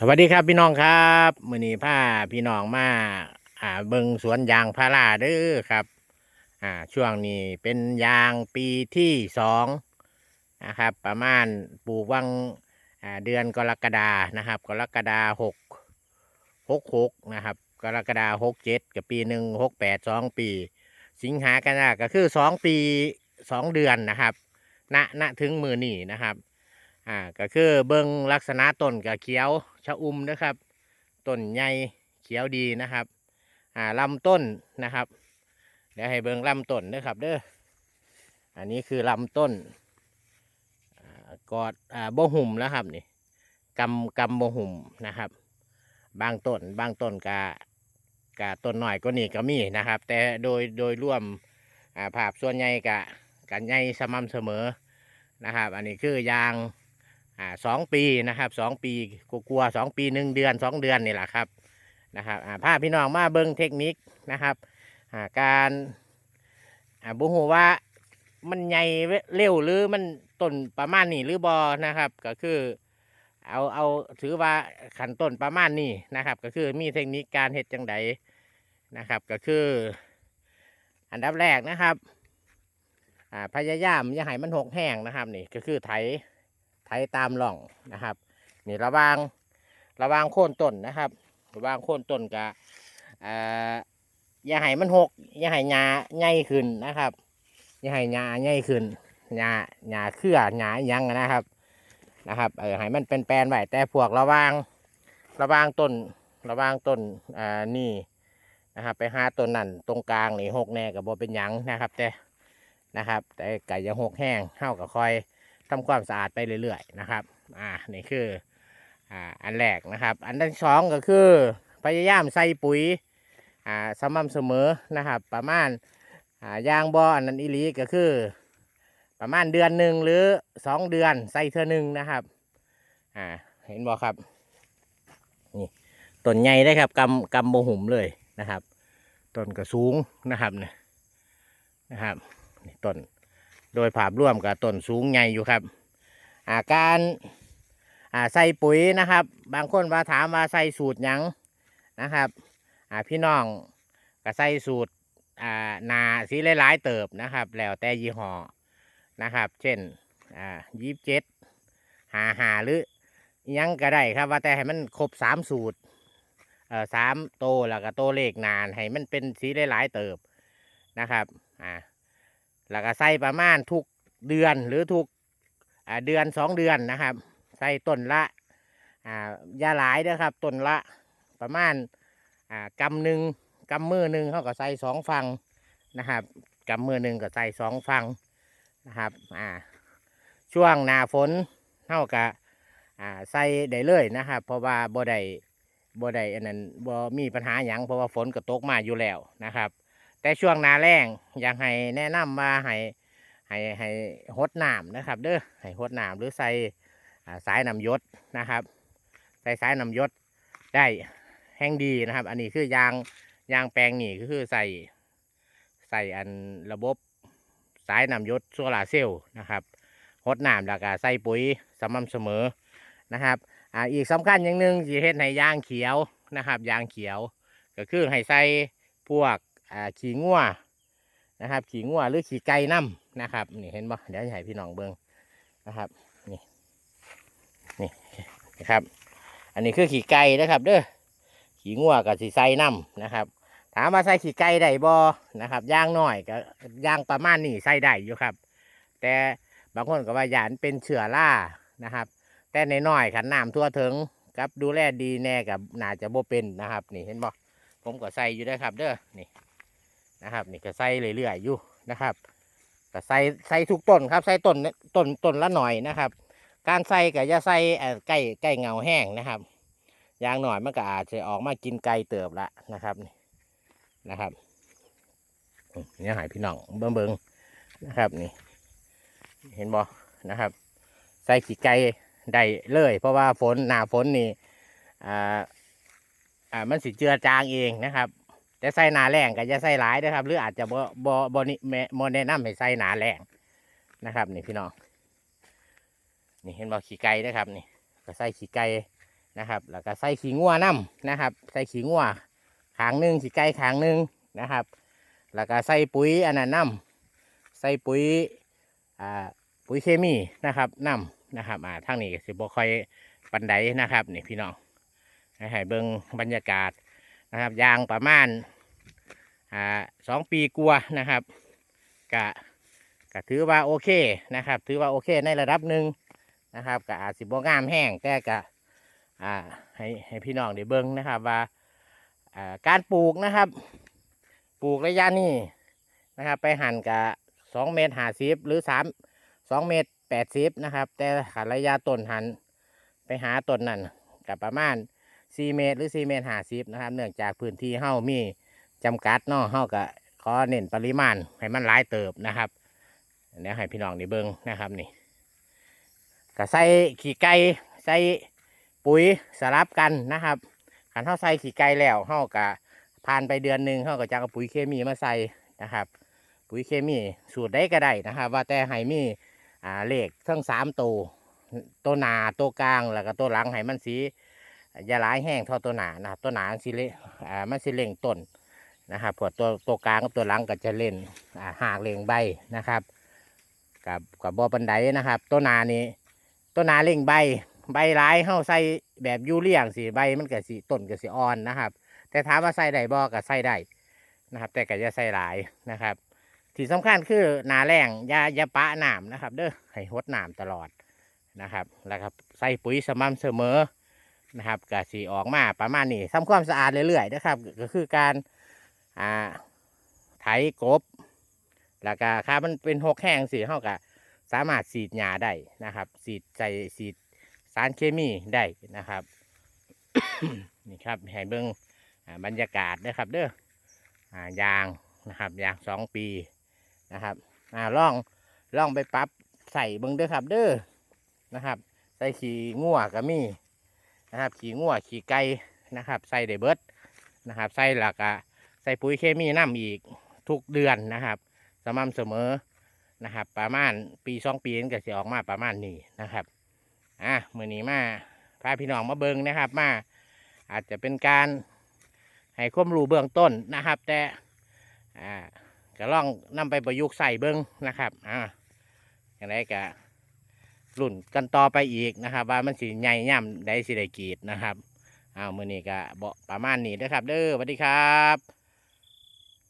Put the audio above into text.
สวัสดีครับพี่น้องครับมือนี้พาพี่น้องมาอ่าเบิงสวนยางพาราเด้อครับอ่าช่วงนี้เป็นยางปีที่สองนะครับ ประมาณปลูกวังอ่าเดือนกรกฎานะครับ กรกฎาหกหกหกนะครับ กรกฎาหกเจ็ดกับปีหนึ่งหกแปดสองปี สิงหากันยาก็คือสองปีสองเดือนนะครับณณถึงมือนี่นะครับ อ่าก็คือเบิ้งลักษณะต้นกับเขียวชะอุ่มนะครับต้นใหญ่เขียวดีนะครับอ่าลำต้นนะครับ เดี๋ยวให้เบิ้งลำต้นนะครับเด้ออันนี้คือลำต้นกอดอ่าบ่หุ่มแล้วครับนี่กำกำบ่หุ่มนะครับ บางต้นบางต้นกะกะต้นหน่อยก็นี่ก็มีนะครับ แต่โดยโดยรวมอ่าภาพส่วนใหญ่กะกันใหญ่สม่ำเสมอนะครับ อันนี้คือยาง อ่าสองปีนะครับสองปีกลัวสองปีหนึ่งเดือนสองเดือนนี่แหละครับนะครับอ่าพาพี่น้องมาเบิ้งเทคนิคนะครับอ่าการอ่าบุหูว่ามันใหญ่เร็วหรือมันต้นประมาณนี้หรือบอนะครับ ก็คือเอาเอาถือว่าขันต้นประมาณนี้นะครับ ก็คือมีเทคนิคการเฮ็ดจังไดนะครับก็คือ อันดับแรกนะครับอ่าพยายามอย่าให้มันหกแห้งนะครับนี่ก็คือไถ ไถตามร่องนะครับ นี่ระวางระวางโค่นต้นนะครับระวางโค่นต้นกะอ่อย่าให้มันหกอย่าให้หญ้าใหญ่ขึ้นนะครับอย่าให้หญ้าใหญ่ขึ้นหญ้าหญ้าเครือหญ้ายังนะครับนะครับเออให้มันเป็นแปลนไว้แต่พวกระวางระวางต้นระวางต้นอ่านี่นะครับไปหาต้นนั่นตรงกลางนี่หกแน่กับโบเป็นยังนะครับ แต่นะครับ แต่ไก่ยังหกแห้งเข้ากับคอย ทำความสะอาดไปเรื่อยๆนะครับ อ่า นี่คือ อ่า อันแรกนะครับ อันที่สองก็คือ พยายามใส่ปุ๋ย อ่า สม่ำเสมอนะครับ ประมาณ อ่า ยางบออันนั้นอีลีก็คือ ประมาณเดือนหนึ่งหรือสองเดือนใส่เท่อหนึ่งนะครับ อ่า เห็นบอครับ นี่ต้นใหญ่ได้ครับกำกำโมหุ่มเลยนะครับ ต้นก็สูงนะครับเนี่ยนะครับนี่ต้น โดยภาพรวมกับต้นสูงใหญ่อยู่ครับ อาการาใส่ปุ๋ยนะครับ บางคนมาถามว่าใส่สูตรยังนะครับพี่น้องก็ใส่สูตรานาสีหลายๆเติบนะครับ แล้วแต่ยี่ห้อนะครับ เช่นยี่สิบเจ็ดหาหาหรือยังก็ได้ครับ ว่าแต่ให้มันครบสามสูตรสามโตแล้วก็โตเลขนานให้มันเป็นสีหลายๆเติบนะครับอ่า แล้วก็ใส่ประมาณทุกเดือนหรือทุกเดือนสองเดือนนะครับ ใส่ต้นละยาหลายนะครับต้นละประมาณกำหนึ่งกำมือหนึ่งเขาก็ใส่สองฟังนะครับกำมือหนึ่งก็ใส่สองฟังนะครับช่วงหน้าฝนเท่ากับใส่ได้เลยนะครับ เพราะว่าบ่ได้บ่ได้อันนั้นบ่มีปัญหาหยังเพราะว่าฝนก็ตกมาอยู่แล้วนะครับ แต่ช่วงหนาแรงอยากให้แนะนำว่าให้ให้ให้หดน้ำนะครับ เด้อให้หดน้ำหรือใส่สายน้ำยศนะครับ ใส่สายน้ำยศได้แห้งดีนะครับ อันนี้คือยางยางแปลงนี่ก็คือใส่ใส่อันระบบสายน้ำยศโซลาร์เซลล์นะครับหดน้ำแล้วก็ใส่ปุ๋ยสม่ำเสมอนะครับอ่าอีกสำคัญอย่างหนึ่งที่เฮ็ดให้ยางเขียวนะครับ ยางเขียว ก็คือให้ใส่พวก อ่าขี่งัวนะครับ ขี่งัวหรือขี่ไก่น้ำนะครับนี่เห็นบ่เดี๋ยวให้พี่น้องเบิ้งนะครับนี่นี่นะครับ อันนี้คือขี่ไก่นะครับ เด้อขี่งัวกับสีใส่น้ำนะครับ ถามว่าใส่ขี่ไก่ได้บ่นะครับย่างหน้อยก็ย่างประมาณนี้ใส่ได้อยู่ครับ แต่บางคนก็ว่าหยานเป็นเชื้อรานะครับ แต่ในน้อยขันน้ำทั่วถึงกับดูแลดีแน่กับน่าจะบ่เป็นนะครับ นี่เห็นบ่ผมก็ใส่อยู่ด้ครับ เด้อนี่ นะครับนี่ก็ใส่เรื่อยๆอยู่นะครับก็ใส่ใส่ทุกต้นครับใส่ต้นต้นต้นละหน่อยนะครับ การใส่ก็จะใส่เอ่อใกล้ใกล้เงาแห้งนะครับอย่างหน่อยมันก็อาจจะออกมากินไกลเติบละนะครับนี่นะครับเนี่ยหายพี่น้องเบิ่งเบิ่งนะครับนี่ เห็นบ่นะครับ ใส่ขี้ไก่ได้เลย เพราะว่าฝนหนาฝนนี่อ่าอ่ามันสิเจือจางเองนะครับ แต่ใส่หนาแรงก็จะใส่หลายนะครับ หรืออาจจะบ่บ่บ่นิแม่บ่แนะนำให้ใส่หนาแรงนะครับ นี่พี่น้องนี่เห็นบ่ขี้ไก่นะครับ นี่ ก็ใส่ขี้ไก่นะครับ แล้วก็ใส่ขี้งัวน้ำนะครับ ใส่ขี้งัวขางหนึ่งขี้ไก่ขางหนึ่งนะครับ แล้วก็ใส่ปุ๋ยอันนั้นน้ำใส่ปุ๋ยอ่าปุ๋ยเคมีนะครับน้ำนะครับอ่าทางนี้สิบ่ค่อยปันไดนะครับ นี่พี่น้องให้ให้เบิ่งบรรยากาศ นะครับ ยางประมาณอ่าสองปีกลัวานะครับกะก็ถือว่าโอเคนะครับ ถือว่าโอเคในระดับหนึ่งนะครับก็อาจสิบงามแห้งแต่ก็อ่าให้ให้พี่น้องได้เบิ่งนะครับว่าอ่าการปลูกนะครับ ปลูกระยะนี้นะครับ ไปหั่นกับสองเมตรห้าสิบหรือสามสองเมตรแปดสิบนะครับ แต่ขันระยะต้นหันไปหาต้นนั่นกับประมาณ สี่เมตรหรือสี่เมตรห้าสิบนะครับ เนื่องจากพื้นที่เฮ้ามีจำกัดเนาะเฮ้าก็ขอเน้นปริมาณให้มันหลายเติบนะครับเดี๋ยวให้พี่น้องได้เบิ้งนะครับนี่ก็ใส่ขี้ไก่ใส่ปุ๋ยสลับกันนะครับขันเท้าใส่ขี้ไก่แล้วเฮ้าก็ผ่านไปเดือนหนึ่งเขาก็จะเอาปุ๋ยเคมีมาใส่นะครับ ปุ๋ยเคมีสูตรได้ก็ได้นะครับ ว่าแต่ให้มีอ่าเลขทั้งสามตัวตัวหนาตัวกลางแล้วก็ตัวหลังให้มันสี อยาลายแห้งท่าตัวหนานะครับตัวหนาสิเลอ่ามันสิเล่งต้นนะครับพวกตัวตัวกลางกับตัวหลังก็จะเล่นอ่าหากเล่งใบนะครับ กับกับบอปันไดนะครับ ตัวหนานี้ตัวหนาเล่งใบ ใบร้ายเข้าใส่แบบยูเรียงสิใบมันก็สิต้นก็สิอ่อนนะครับ แต่ถามว่าใส่ได้บ่ก็ใส่ได้นะครับ แต่ก็จะใส่หลายนะครับ ที่สำคัญคือหนาแรงยายาปะหน้ำนะครับ เด้อให้หดหน้ำตลอดนะครับ แล้วครับใส่ปุ๋ยสม่ำเสมอ นะครับก็สีออกมาประมาณนี้ทำความสะอาดเรื่อยๆนะครับ ก็คือการอ่าไถกบ แล้วก็ถ้ามันเป็นหกแห้งสีเขาก็สามารถสีดหญ้าได้นะครับ สีดใส่สีดสารเคมีได้นะครับนี่ครับให้เบิ้งบรรยากาศนะครับเด้ออยางนะครับยางสองปีนะครับอ่าล่องล่องไปปรับใส่เบิ้งเด้อครับ เด้อนะครับ ใส่ขี่งัวก็มี นะครับ ขี่งัวขี่ไก่นะครับ ใส่ได้เบิดนะครับ ใส่หลักอะใส่ปุ๋ยเคมีน้ำอีกทุกเดือนนะครับ สม่ำเสมอนะครับ ประมาณปีสองปีนี้ก็จะออกมาประมาณนี้นะครับอะมือนี้มาพาพี่น้องมาเบิงนะครับมาอาจจะเป็นการให้ความรู้เบื้องต้นนะครับ แต่อ่าก็ลองนำไปประยุกต์ใส่เบิ้งนะครับอ่าอย่างไรก็ รุ่นกันต่อไปอีกนะครับ ว่ามันสีใหญ่ย่ำได้สิได้กีดนะครับเอามือนี้ก็บประมาณนี้นะครับ เด้อสวัสดีครับ